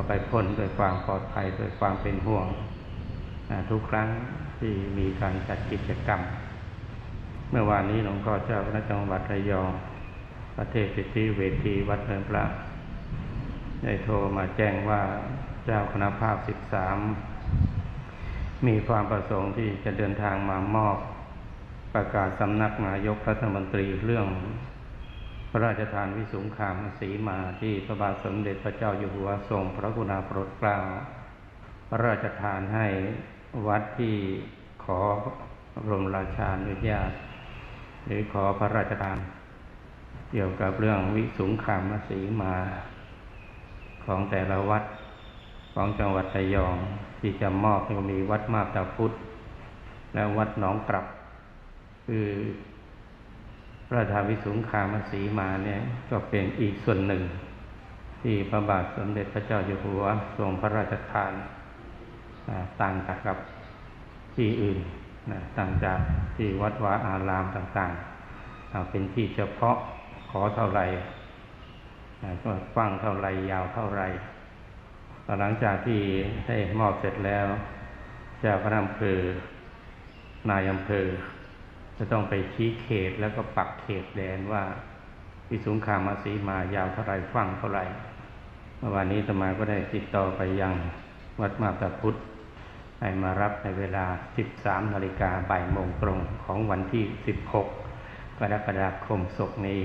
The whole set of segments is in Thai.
ก็ไปพ้นด้วยความปลอดภัยด้วยความเป็นห่วงทุกครั้งที่มีการจัดกิจกรรม เมื่อวานนี้หลวงพ่อเจ้าคณะจังหวัดระยอง ประเทศสิทธิเวทีวัดเนินพระได้โทรมาแจ้งว่าเจ้าคณะภาพสิบสามมีความประสงค์ที่จะเดินทางมามอบประกาศสำนักนายกรัฐมนตรีเรื่อง พระราชทานวิสุงคามสีมาที่พระบาทสมเด็จพระเจ้าอยู่หัวทรงพระกรุณาโปรดเกล้าพระราชทานให้วัดที่ขอพระบรมราชานุญาต หรือขอพระราชทาน เกี่ยวกับเรื่องวิสุงคามสีมาของแต่ละวัดของจังหวัดระยองที่จะมอบก็มีวัดมาบตาพุทธและวัดหนองกลับ คือ พระราชาวิสุงคามสีมาเนี่ยก็เป็นอีกส่วนหนึ่ง ที่พระบาทสมเด็จพระเจ้าอยู่หัวทรงพระราชทานต่างจากกับที่อื่นนะต่างจากที่วัดวาอารามต่างๆเป็นที่เฉพาะขอเท่าไหร่ก็กว้างเท่าไหร่ยาวเท่าไหร่หลังจากที่ได้มอบเสร็จแล้วเจ้าคณะอำเภอนายอำเภอ จะต้องไปชี้เขตแล้วก็ปักเขตแดนว่าวิสุงคามาสีมายาวเท่าไรฟังเท่าไรเมื่อวานนี้สมาก็ได้ติดต่อไปยังวัดมาตาพุทธให้มารับในเวลา 13นาฬิกาบ่ายโมงตรงของวันที่ 16 กรกฎาคมศกนี้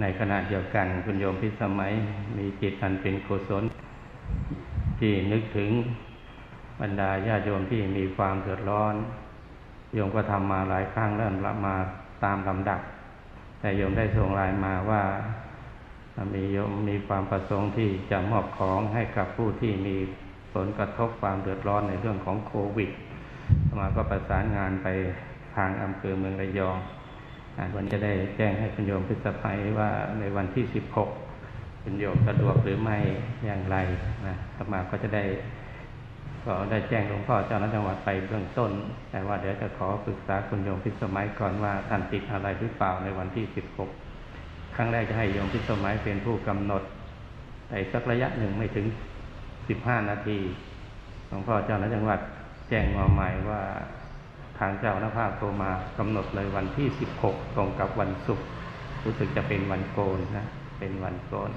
ในขณะเดียวกันคุณโยมพิสมัยมีจิตอันเป็นกุศลที่นึกถึงบรรดาญาโยมที่มีความเดือดร้อน โยมก็ทำมาหลายครั้งแล้วมาตามลำดับ แต่โยมได้ส่งรายมาว่ามีโยมมีความประสงค์ที่จะมอบของให้กับผู้ที่มีผลกระทบความเดือดร้อนในเรื่องของโควิดมาก็ประสานงานไปทางอำเภอเมืองระยองอ่าวันจะได้แจ้งให้คุณโยมพิสภัยว่าในวันที่ 16คุณโยมสะดวกหรือไม่อย่างไรนะสมาก็จะได้ ก็ได้แจ้งหลวงพ่อเจ้าหน้าจังหวัดไปเบื้องต้น แต่ว่าเดี๋ยวจะขอปรึกษาคุณโยมพิสมัยก่อนว่าท่านติดอะไรหรือเปล่าในวันที่ 16 ครั้งแรกจะให้โยมพิสมัยเป็นผู้กำหนดในสักระยะหนึ่งไม่ถึง 15 นาทีหลวงพ่อเจ้าหน้าจังหวัดแจ้งมาใหม่ว่าทางเจ้าหน้าภาพโทรมากำหนดเลยวันที่ 16 ตรงกับวันศุกร์รู้สึกจะเป็นวันโกนนะเป็นวันโกน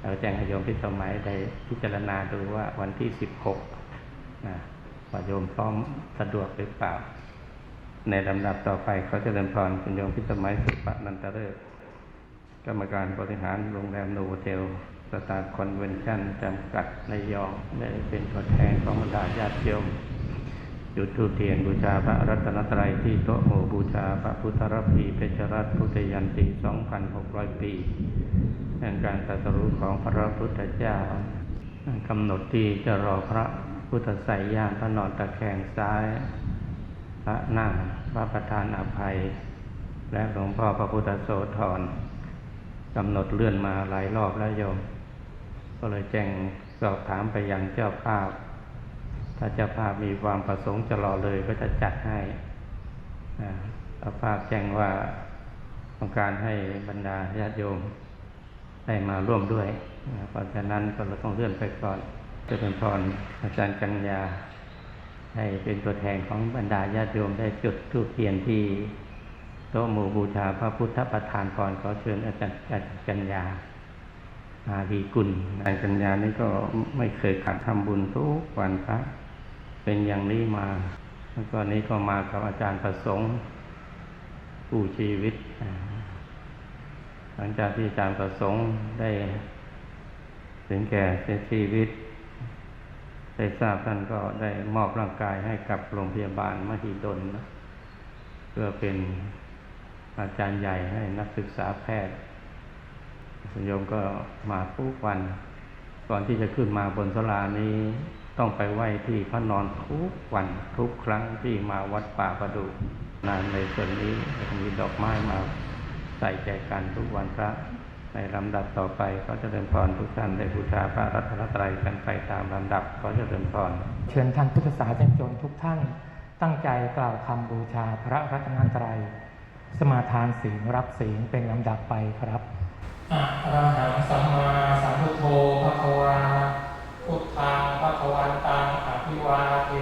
เราแจ้งให้โยมพิสมัยได้พิจารณาดูว่าวันที่ 16 นะว่าโยมพร้อมสะดวกหรือเปล่า ในลำดับต่อไปเขาจะเดินพรคุณโยมพิสมัยสุปนันตเลิศกรรมการบริหารโรงแรมโนโวเทลสตาร์คอนเวนชั่นจำกัดในยองได้เป็นตัวแทนของบรรดาญาติโยมจุดธูเทียนบูชาพระรัตนตรัยที่โต๊ะหมู่บูชาพระพุทธรพีเพชรรัตน์พุทธยันตี2,600 ปีแห่งการตรัสรู้ของพระพุทธเจ้ากำหนดที่จะรอพระ พุทธใสย่างพระนอนตะแคงซ้าย พระนั่งพระประธานอภัย และหลวงพ่อพระพุทธโสธรกำหนดเลื่อนมาหลายรอบแล้วโยม ก็เลยแจ้งสอบถามไปยังเจ้าภาพ ถ้าเจ้าภาพมีความประสงค์จะรอเลยก็จะจัดให้อาเจ้าภาพแจ้งว่าต้องการให้บรรดาญาติโยมได้มาร่วมด้วย เพราะฉะนั้นก็เราต้องเลื่อนไปก่อน จะเป็นพรอาจารย์กัญญา ให้เป็นตัวแทนของบรรดาญาติโยมได้จุดธูปเทียนที่โต๊ะหมู่บูชาพระพุทธประธานพรขอเชิญอาจารย์อาจารย์กัญญาอาดีกุลอาจารย์กัญญานี่ก็ไม่เคยขาดทำบุญทุกวันพระเป็นอย่างนี้มาแล้วก็นี้ก็มากับอาจารย์ประสงค์ผู้ชีวิต หลังจากที่อาจารย์ประสงค์ได้ถึงแก่เสียชีวิต ได้ทราบท่านก็ได้มอบร่างกายให้กับโรงพยาบาลมหิดลนะเพื่อเป็นอาจารย์ใหญ่ให้นักศึกษาแพทย์คุณโยมก็มาทุกวัน ก่อนที่จะขึ้นมาบนสลานี้ต้องไปไหว้ที่พระนอนทุกวันทุกครั้งที่มาวัดป่าประดูนานในส่วนนี้มีดอกไม้มาใส่ใจกันทุกวันพระ ในลำดับต่อไปก็จะเดินพรทุกท่านได้บูชาพระรัตนตรัยกันไปตามลำดับก็จะเดินพรเชิญท่านพุทธศาสนิกชนทุกท่านตั้งใจกล่าวคำบูชาพระรัตนตรัย สมาทานศีลรับศีลเป็นลำดับไปครับอะระหังสัมมาสัมพุทโธภะคะวาวันตังอภิวาเท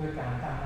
Với.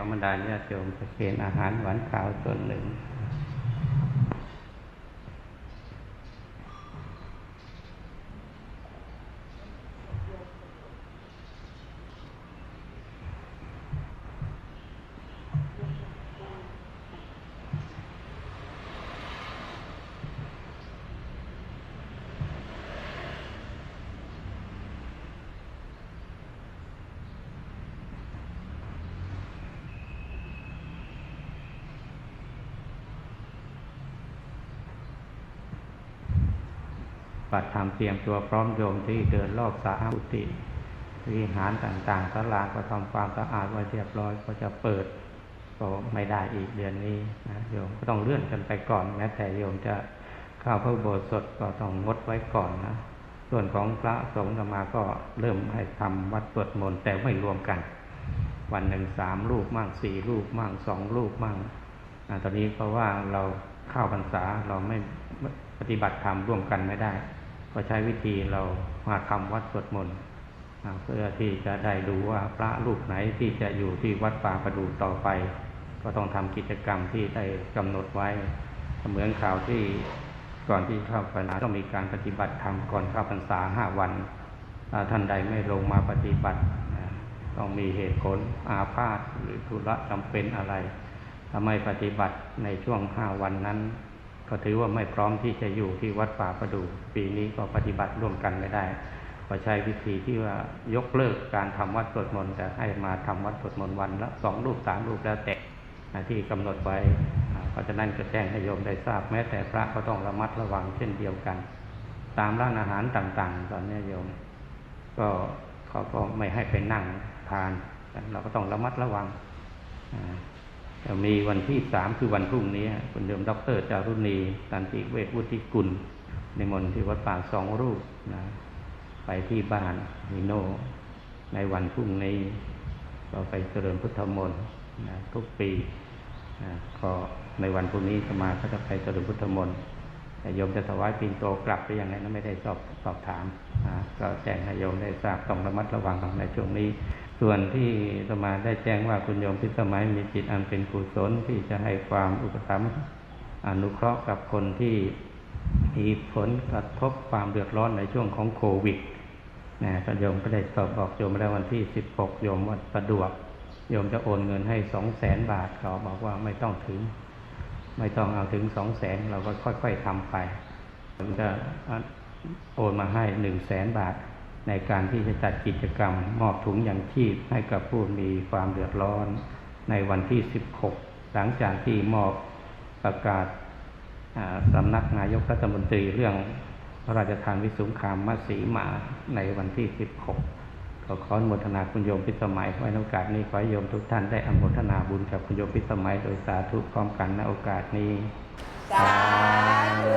ของบรรดาญาติโยมจะเคนอาหารหวานขาวส่วนหนึ่ง ปัดทำเตรียมตัวพร้อมโยมที่เดินรอบสาอุติวิหารต่างๆศาลาก็ทำความสะอาดไว้เรียบร้อยก็จะเปิดก็ไม่ได้อีกเดือนนี้นะโยมก็ต้องเลื่อนกันไปก่อน แม้แต่โยมจะเข้าพระโบสถก็ต้องงดไว้ก่อนนะส่วนของพระสงฆ์ธรรมาก็เริ่มให้ทำวัดสวดมนต์แต่ไม่รวมกัน วันหนึ่งสามรูปมั่งสี่รูปมั่งสองรูปมั่งอตอนนี้เพราะว่าเราเข้าพรรษาเราไม่ปฏิบัติธรรมร่วมกันไม่ได้ ก็ใช้วิธีเรามาทำวัดสวดมนต์เพื่อที่จะได้ดูว่าพระรูปไหนที่จะอยู่ที่วัดป่าประดูต่อไป ก็ต้องทำกิจกรรมที่ได้กำหนดไว้เหมือนข่าวที่ก่อนที่เข้าพรรษาต้องมีการปฏิบัติธรรมก่อนเข้าพรรษาห้าวันท่านใดไม่ลงมาปฏิบัติต้องมีเหตุผลอาพาธหรือธุระจำเป็นอะไรถ้าไม่ปฏิบัติในช่วงห้าวันนั้น ก็ถือว่าไม่พร้อมที่จะอยู่ที่วัดป่าประดูปีนี้ก็ปฏิบัติร่วมกันไม่ได้ก็ใช้วิธีที่ว่ายกเลิกการทำวัดสวดมนต์แต่ให้มาทำวัดสวดมนต์วันละสองรูปสามรูปแล้วแต่ที่กำหนดไว้อ่าเพราะฉะนั้นก็แจ้งให้โยมได้ทราบ แม้แต่พระก็ต้องระมัดระวังเช่นเดียวกัน ตามร้านอาหารต่างๆ ตอนนี้โยม ก็เขาก็ไม่ให้ไปนั่งทาน เราก็ต้องระมัดระวังอ่า มีวันที่สามคือวันพรุ่งนี้คุณโยมดรจารุณีตันติเวชวุฒิกุลในมนต์ที่วัดป่าสองรูปนะไปที่บ้านฮิโน ในวันพรุ่งนี้ก็ไปเจริญพุทธมนต์นะทุกปีนะก็ในวันพรุ่งนี้สมาก็จะไปเจริญพุทธมนต์แต่โยมจะถวายปินโตกลับไปยังไงนั้นไม่ได้สอบสอบถามนะก็แจ้งให้โยมได้ทราบต้องระมัดระวังในช่วงนี้ ส่วนที่สมาได้แจ้งว่าคุณโยมพิสมัยมีจิตอันเป็นกุศลที่จะให้ความอุปถัมภ์อนุเคราะห์กับคนที่มีผลกระทบความเดือดร้อนในช่วงของโควิดนะก็โยมก็ได้สอบบอกโยมแล้ววันที่ 16 โยมว่าสะดวก โยมจะโอนเงินให้สองแสนบาทเขาบอกว่าไม่ต้องถึง ไม่ต้องเอาถึงสองแสนเราก็ค่อยๆทำไปผมจะโอนมาให้หนึ่งแสนบาท ในการที่จะจัดกิจกรรม มอบถุงย่างชีพให้กับผู้มีความเดือดร้อน ในวันที่ 16 หลังจากที่มอบประกาศสำนักนายกรัฐมนตรีเรื่องพระราชทานวิสุงคามมาสีมาในวันที่ 16 ขอขออนุโมทนาคุณโยมพิสมัยไว้ในโอกาสนี้ขอโยมทุกท่านได้อนุโมทนาบุญกับคุณโยมพิสมัยโดยสาธุพร้อมกันในโอกาสนี้ สาธุ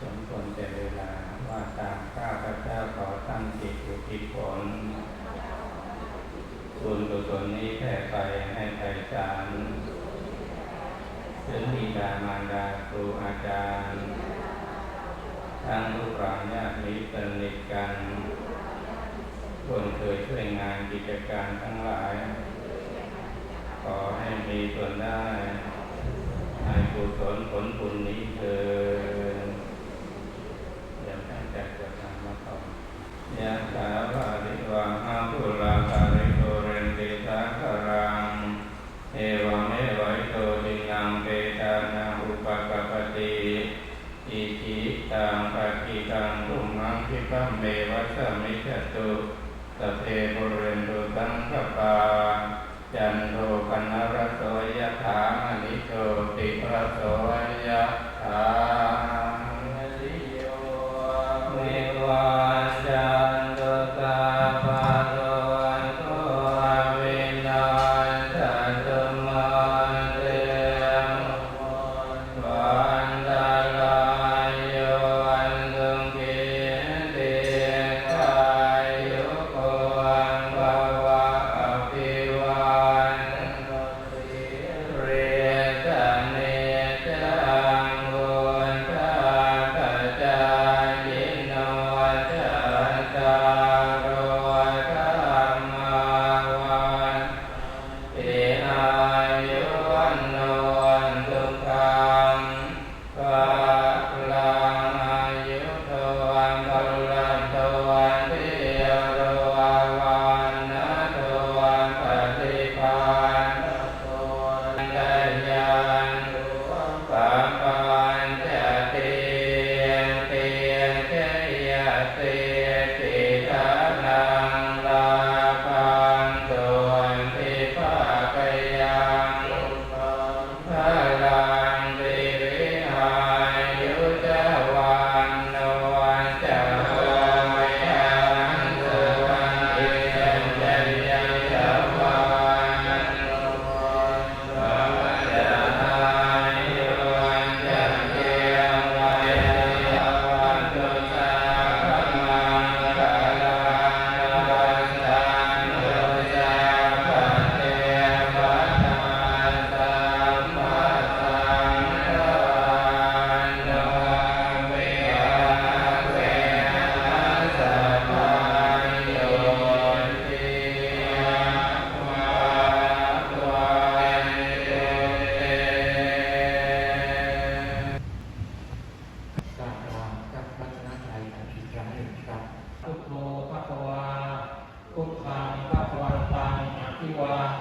สมควรแต่เวลาว่าตามข้าพเจ้าขอตั้งจิตอุทิศผลส่วนกุศลนี้แผ่ไป ให้ไพศารถึงมีดามารดาครูอาจารย์ทั้งลูกหลานญาติมิตรสนิทกันคนเคยช่วยงานกิจการทั้งหลาย ขอให้มีส่วนได้ ให้กุศลผลบุญนี้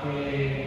โ